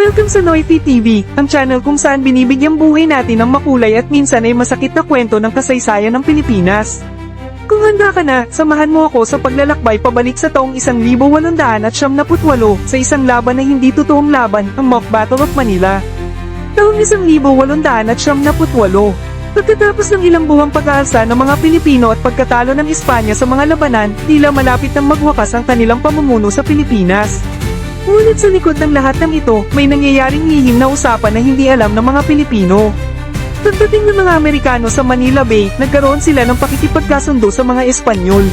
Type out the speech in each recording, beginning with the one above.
lang sa Noity TV, ang channel kung saan binibigyang buhay natin ng makulay at minsan ay masakit na kwento ng kasaysayan ng Pilipinas. Kung handa ka na, samahan mo ako sa paglalakbay pabalik sa taong 1878 sa isang laban na hindi totoong laban, ang Mock Battle of Manila. Taong 1878. Pagkatapos ng ilang buwang pag-aalsa ng mga Pilipino at pagkatalo ng Espanya sa mga labanan, tila malapit ng magwakas ang kanilang pamumuno sa Pilipinas. Ngunit sa likod ng lahat ng ito, may nangyayaring lihim na usapan na hindi alam ng mga Pilipino. Pagdating ng mga Amerikano sa Manila Bay, nagkaroon sila ng pakikipagkasundo sa mga Espanyol.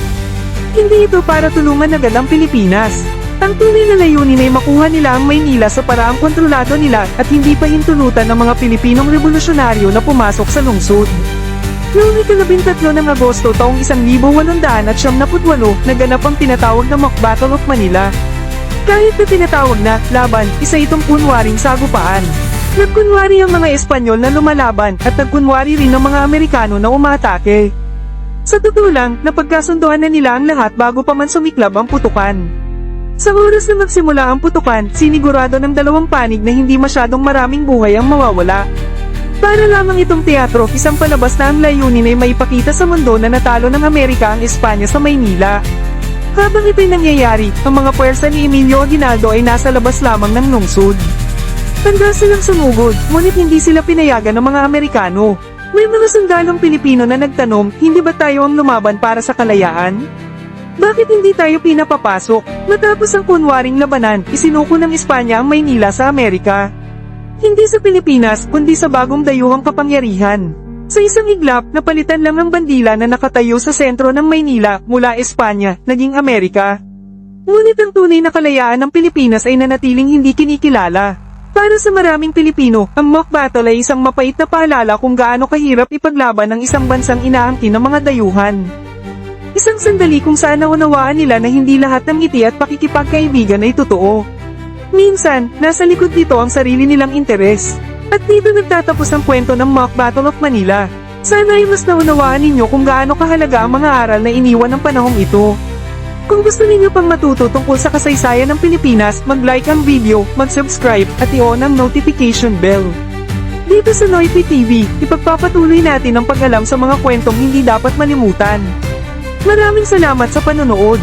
Hindi ito para tulungan agad ang Pilipinas. Ang tunay na layunin ay makuha nila ang Maynila sa paraang kontrolado nila at hindi pa hintulutan ng mga Pilipinong revolusyonaryo na pumasok sa lungsod. Noong ikalabintatlo ng Agosto taong 1878, naganap ang tinatawag na Mock Battle of Manila. Kahit na tinatawag na laban, isa itong kunwaring sagupaan. Nagkunwari ang mga Espanyol na lumalaban at nagkunwari rin ang mga Amerikano na umatake. Sa totoo lang, napagkasunduan na nila ang lahat bago pa man sumiklab ang putukan. Sa oras na magsimula ang putukan, sinigurado ng dalawang panig na hindi masyadong maraming buhay ang mawawala. Para lamang itong teatro, isang palabas na ang layunin ay maipakita sa mundo na natalo ng Amerika ang Espanya sa Maynila. Habang ito'y nangyayari, ang mga puwersa ni Emilio Aguinaldo ay nasa labas lamang ng lungsod. Tanda silang sumugod, ngunit hindi sila pinayagan ng mga Amerikano. May mga sundalong Pilipino na nagtanong, hindi ba tayo ang lumaban para sa kalayaan? Bakit hindi tayo pinapapasok? Matapos ang kunwaring labanan, isinuko ng Espanya ang Maynila sa Amerika. Hindi sa Pilipinas, kundi sa bagong dayuhang kapangyarihan. Sa isang iglap, napalitan lang ang bandila na nakatayo sa sentro ng Maynila mula Espanya, naging Amerika. Ngunit ang tunay na kalayaan ng Pilipinas ay nanatiling hindi kinikilala. Para sa maraming Pilipino, ang mock battle ay isang mapait na paalala kung gaano kahirap ipaglaban ng isang bansang inaangkin ng mga dayuhan. Isang sandali kung saan naunawaan nila na hindi lahat ng ngiti at pakikipagkaibigan ay totoo. Minsan, nasa likod dito ang sarili nilang interes. At dito nagtatapos ang kwento ng Mock Battle of Manila. Sana ay mas naunawaan ninyo kung gaano kahalaga ang mga aral na iniwan ng panahong ito. Kung gusto ninyo pang matuto tungkol sa kasaysayan ng Pilipinas, mag-like ang video, mag-subscribe, at i-on ang notification bell. Dito sa Noity TV, ipagpapatuloy natin ang pag-alam sa mga kwentong hindi dapat malimutan. Maraming salamat sa panonood.